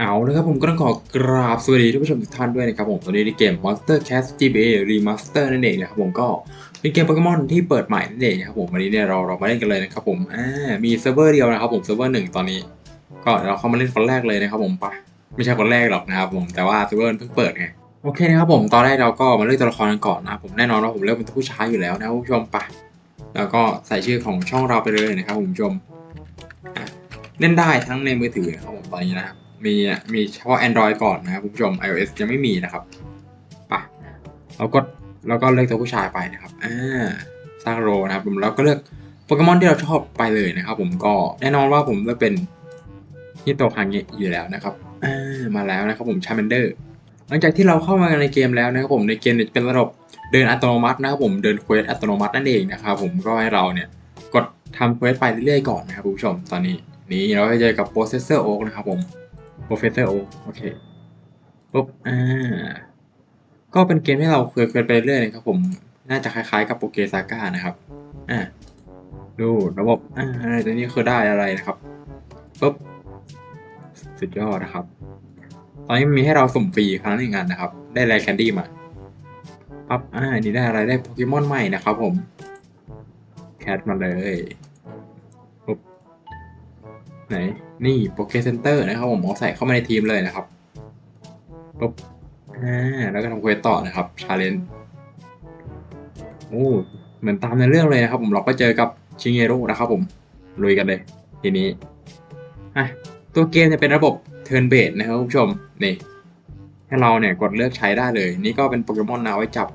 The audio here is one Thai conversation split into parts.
เอาลยครับผมก็ต้องขอกราบสวัสดีท่านผู้ชมทุกท่านด้วยนะครับผมตอนนี้ในเกม Monster Cast GBA Remaster นั่นเองนะครับผมก็เป็นเกมโปเกมอนที่เปิดใหม่นั่นเองนะครับผมวันนี้เนี่ยเราเรามาเล่นกันเลยนะครับผมอ่ามีเซิร์ฟเวอร์เดียวนะครับผมเซิร์ฟเวอร์หนึ่งตอนนี้ ก็เราเข้ามาเล่นคนแรกเลยนะครับผมปะไม่ใช่คนแรกหรอกนะครับผมแต่ว่าเซิร์ฟเวอร์เพิ่งเปิดไงโอเคนะครับผมตอนแรกเราก็มาเลือกตัวละครกันก่อนนะครับผมแน่นอนว่าผมเลือกเป็นผู้ชายอยู่แล้วนะคุณผู้ชมปะแล้วก็ใส่ชื่อของช่องเราไปเลยนะครับคุณผู้ชมเล่นได้ทั้งในมือถือนะครับผมตอนนี้นะครับ มีมีเฉพาะ Android ก่อนนะครับคุณผู้ชม iOS ยังไม่มีนะครับปะเราก็เราก็เลือกตัวผู้ชายไปนะครับอ่าสร้างโรนะครับผมเราก็เลือกโปเกมอนที่เราชอบไปเลยนะครับ ผมก็แน่นอนว่าผมเลือกเป็นฮิโตคังเงะอยู่แล้วนะครับอ่ามาแล้วนะครับผมชา m มนเดอร์หลังจากที่เราเข้ามาในเกมแล้วนะครับผมในเกมเนี่ยจะเป็นระบบเดินอัตโนมัตินะครับผมเดินเควสอัตโนมัตินั่นเองนะครับผมก็ให้เราเนี่ยกดทำเควสไปเรื่อยๆก่อนนะครับคุณผู้ชมตอนนี้นี้เราจะเจอกับ Processor Oak นะครับผม Professor O โอโอเคปุ๊บอ่าก็เป็นเกมที่เราเคยเคยไปเรื่อยนะครับผม น่าจะคล้ายๆกับโปเกซาก้านะครับอ่าดูระบบอ่าตัวนี้คือได้อะไรนะครับปุ๊บสุดยอดนะครับ ตอนนี้มีให้เราสุ่มฟรีครั้งหนึ่งอันนะครับ ได้แรแคนดี้มาปั๊บอ่านี่ได้อะไรได้โปเกมอนใหม่นะครับผมแคทมาเลย ไหน นี่โปเกเซนเตอร์นะครับผมเอาใส่เข้ามาในทีมเลยนะครับปุ๊บอ่าแล้วก็ทำเควสต่อนะครับชาเลนจ์โอ้เหมือนตามในเรื่องเลยนะครับ ผมเราก็เจอกับชิงเงโร่นะครับ ผมลุยกันเลย ทีนี้อะตัวเกมจะเป็นระบบเทิร์นเบสนะครับคุณผู้ชมนี่ให้เราเนี่ยกดเลือกใช้ได้เลย นี่ก็เป็นโปเกมอนนาไว้จับ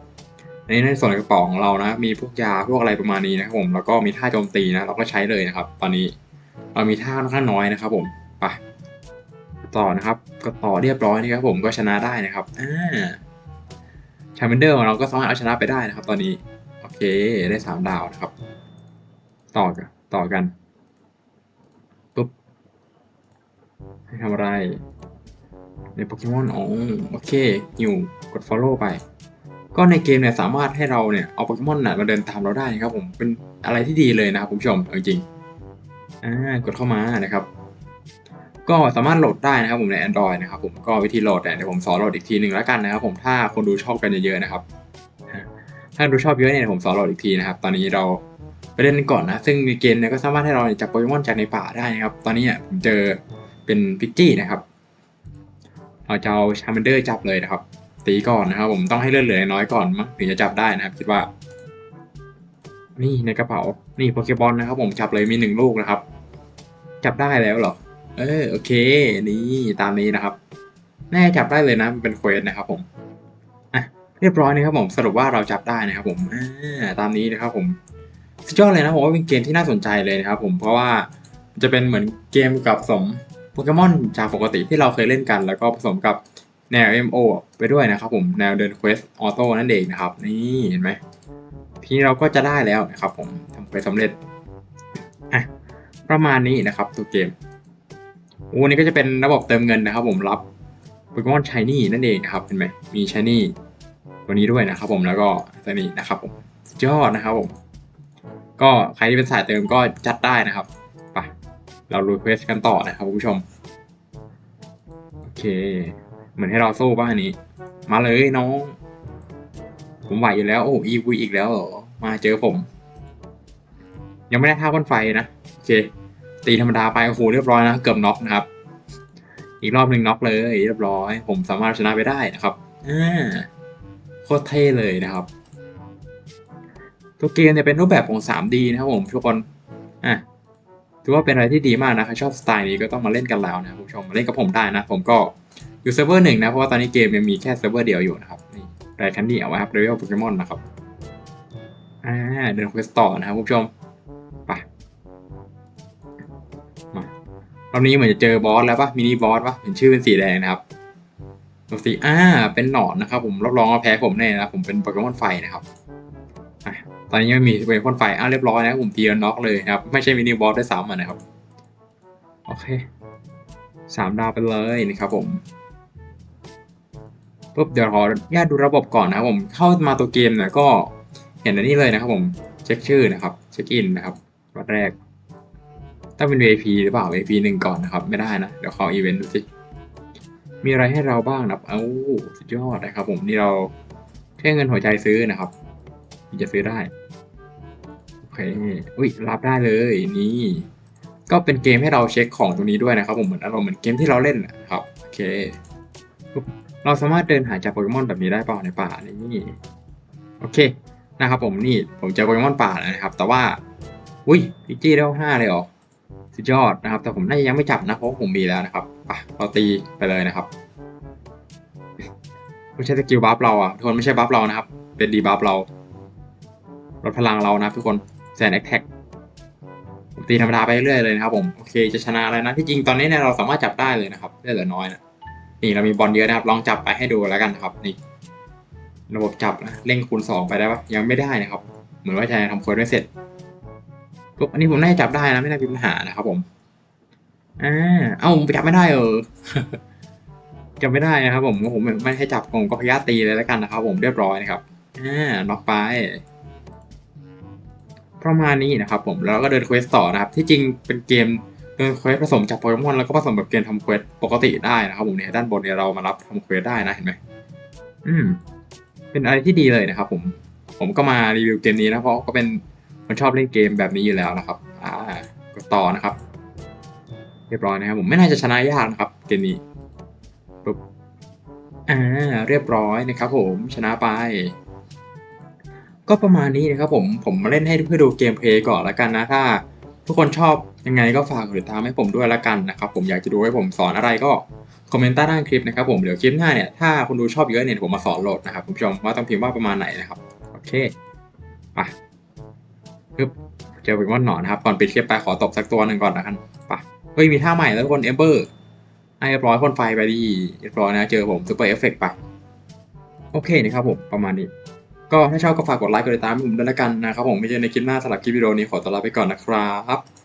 ในในส่วนกระป๋าของเรานะ มีพวกยาพวกอะไรประมาณนี้นะครับผมแล้วก็มีท่าโจมตีนะ เราก็ใช้เลยนะครับ ตอนนี้ เรามีท่าค่อนข้างน้อยนะครับผมไปต่อนะครับ ก็ต่อเรียบร้อยนะครับผมก็ชนะได้นะครับอ่าชาเมเดอร์ของเราก็สามารถเอาชนะไปได้นะครับ ตอนนี้โอเคได้สามดาวนะครับ ต่อกันต่อกันปุ๊บให้ทำอะไร ในโปเกมอนอ๋อโอเคหิวกด follow ไป ก็ในเกมเนี่ยสามารถให้เราเนี่ยเอาโปเกมอนน่ะมาเดินตามเราได้นะครับผมเป็นอะไรที่ดีเลยนะครับคุณผู้ชมจริงๆ อ่ากดเข้ามานะครับ ก็สามารถโหลดได้นะครับผมใน Android นะครับผมก็วิธีโหลดเนี่ยเดี๋ยวผมสอนโหลดอีกทีหนึ่งแล้วกันนะครับ ผมถ้าคนดูชอบกันเยอะๆนะครับ ถ้าดูชอบเยอะเนี่ยผมสอนโหลดอีกทีนะครับ ตอนนี้เราไปเล่นก่อนนะ ซึ่งในเกมเนี่ยก็สามารถให้เราจับโปเกมอนจากในป่าได้นะครับ ตอนนี้ผมเจอเป็นพิกจี้นะครับเราจะเอาชาร์มเดอร์จับเลยนะครับ ตีก่อนนะครับ ผมต้องให้เลือดเหลือน้อยก่อนมั้งถึงจะจับได้นะครับ คิดว่า นี่ในกระเป๋า นี่โปเกบอลนะครับผมจับเลยมีหนึ่งลูกนะครับ จับได้แล้วเหรอ เออโอเค นี่ตามนี้นะครับ แน่จับได้เลยนะเป็นเควสนะครับผมอะเรียบร้อยนะครับผมสรุปว่าเราจับได้นะครับผมตามนี้นะครับผมสุดยอดเลยนะผมว่าเป็นเกมที่น่าสนใจเลยนะครับผมเพราะว่าจะเป็นเหมือนเกมกับสมโปเกมอนจากปกติที่เราเคยเล่นกัน แล้วก็ผสมกับแนว MO ไปด้วยนะครับผมแนวเดินเควสออโต้นั่นเองนะครับ นี่เห็นไหม ทีนี้เราก็จะได้แล้วนะครับผมทำไปสำเร็จอะประมาณนี้นะครับตัวเกมโอ้นี่ก็จะเป็นระบบเติมเงินนะครับ ผมรับโปเกมอนชายนี่นั่นเองนะครับเห็นไหมมีชายนี่ตัวนี้ด้วยนะครับ ผมแล้วก็ตัวนี้นะครับผมยอดนะครับผมก็ใครที่เป็นสายเติมก็จัดได้นะครับไปเราลุยเควสกันต่อนะครับคุณผู้ชมโอเค เหมือนให้เราสู้บ้าอันนี้ มาเลยน้อง ผมไหวอยู่แล้ว โอ้อีวีอีกแล้วเหรอ มาเจอผม ยังไม่ได้ท่าพ่นไฟนะโอเค ตีธรรมดาไปโอ้โหเรียบร้อยนะ เกือบน็อกนะครับ อีกรอบหนึ่งน็อกเลยเรียบร้อย ผมสามารถชนะไปได้นะครับอ่าโคตรเท่เลยนะครับ ตัวเกมเนี่ยเป็นรูปแบบของ 3D นะครับผมทุกคนอะถือว่าเป็นอะไรที่ดีมากนะใครชอบสไตล์นี้ก็ต้องมาเล่นกันแล้วนะคุณผู้ชมมาเล่นกับผมได้นะ ผมก็อยู่เซิร์ฟเวอร์หนึ่งนะ เพราะว่าตอนนี้เกมยังมีแค่เซิร์ฟเวอร์เดียวอยู่นะครับ นี่รายคันดี้เอาไว้ครับเรเวลโปเกมอนนะครับ อ่า เดินเควสต่อนะครับคุณผู้ชมไปมารอบนี้เหมือนจะเจอบอสแล้วปะมินิบอสปะเห็นชื่อเป็นสีแดงนะครับตัวสีอ่า เป็นหนอนนะครับ ผมรับรองว่าแพ้ผมแน่นะผมเป็นโปเกมอนไฟนะครับอะตอนนี้ยังมีโปเกมอนไฟอ่าเรียบร้อยนะผมตีแล้วน็อกเลยนะครับ ไม่ใช่มินิบอสได้วยซ้ำอะนะครับ โอเคสามดาวไปเลยนะครับผม ปุ๊บเดี๋ยวขออนุญาตดูระบบก่อนนะครับผมเข้ามาตัวเกมเนี่ยก็เห็นอันนี้เลยนะครับผมเช็คชื่อนะครับเช็คอินนะครับวันแรกต้องเป็น VIP หรือเปล่า VIP หนึ่งก่อนนะครับ ไม่ได้นะ เดี๋ยวขออีเวนต์ดูสิ มีอะไรให้เราบ้างนะครับ เอ้าสุดยอดนะครับผมนี่เราแค่เงินหัวใจซื้อนะครับจะซื้อได้ โอเค อุ้ยรับได้เลยนี่ ก็เป็นเกมให้เราเช็คของตรงนี้ด้วยนะครับ ผมเหมือนอารมณ์เหมือนเกมที่เราเล่นนะครับ โอเค เราสามารถเดินหาจับโปเกมอนแบบนี้ได้เปล่าในป่านี่โอเคนะครับผมนี่ผมเจอโปเกมอนป่าแล้วนะครับ แต่ว่าอุ้ยพิกจี้เลเวลห้าเลยหรอสุดยอดนะครับ แต่ผมน่าจะยังไม่จับนะเพราะผมมีแล้วนะครับไปเราตีไปเลยนะครับไม่ใช่สกิลบัฟเราอะทุกคนไม่ใช่บัฟเรานะครับ เป็นดีบัฟเราลดพลังเรานะทุกคนแซนแอคแท็กผมตีธรรมดาไปเรื่อยเลยนะครับผมโอเคจะชนะอะไรนะที่จริงตอนนี้เนี่ยเราสามารถจับได้เลยนะครับได้เหลือน้อยนะ นี่เรามีบอลเยอะนะครับ ลองจับไปให้ดูแล้วกันนะครับนี่ ระบบจับนะเร่งคูณสองไปได้ปะยังไม่ได้นะครับ เหมือนว่าจะทำโค้ดไม่เสร็จปุ๊บอันนี้ผมน่าจะจับได้นะไม่น่ามีปัญหานะครับผมอ่าเอ้าผมจับไม่ได้เออจับไม่ได้นะครับ ผมผมไม่ให้จับผมก็พยายามตีเลยแล้วกันนะครับ ผมเรียบร้อยนะครับอ่าน็อกไปประมาณนี้นะครับ ผมแล้วก็เดินเควสต่อนะครับ ที่จริงเป็นเกม เดินเควสผสมจับโปเกมอนแล้วก็ผสมแบบเกมทำเควสปกติได้นะครับผมเนี่ยด้านบนเนี่ยเรามารับทำเควสได้นะเห็นไหมอืม เป็นอะไรที่ดีเลยนะครับผมผมก็มารีวิวเกมนี้นะเพราะก็เป็นคนชอบเล่นเกมแบบนี้อยู่แล้วนะครับ อ่ากดต่อนะครับ เรียบร้อยนะครับผมไม่น่าจะชนะยากนะครับ เกมนี้ปุ๊บอ่าเรียบร้อยนะครับ ผมชนะไป ก็ประมาณนี้นะครับผมผมมาเล่นให้เพื่อดูเกมเพลย์ก่อนละกันนะถ้า ทุกคนชอบยังไงก็ฝากกดติดตามให้ผมด้วยละกันนะครับผมอยากจะดูให้ผมสอนอะไรก็คอมเมนต์ใต้ด้านคลิปนะครับผมเดี๋ยวคลิปหน้าเนี่ยถ้าคุณดูชอบเยอะเนี่ยผมมาสอนโหลดนะครับคุณผู้ชมว่าต้องพิมพ์ว่าประมาณไหนนะครับโอเคไปปึ๊บเจอโปเกมอนหนอนนะครับก่อนปิดคลิปไปขอตบสักตัวหนึ่งก่อนละกันไปเฮ้ยมีท่าใหม่แล้วคนเอเบอร์ให้เรียบร้อยพ่นไฟไปดีเรียบร้อยนะเจอผมซูเปอร์เอฟเฟกต์ไปโอเคนะครับผมประมาณนี้ ก็ถ้าชอบก็ฝากกดไลค์กดติดตามให้ผมด้วยละกันนะครับผมไม่เจอในคลิปหน้าสำหรับคลิปวิดีโอนี้ขอตัวลาไปก่อนนะครับ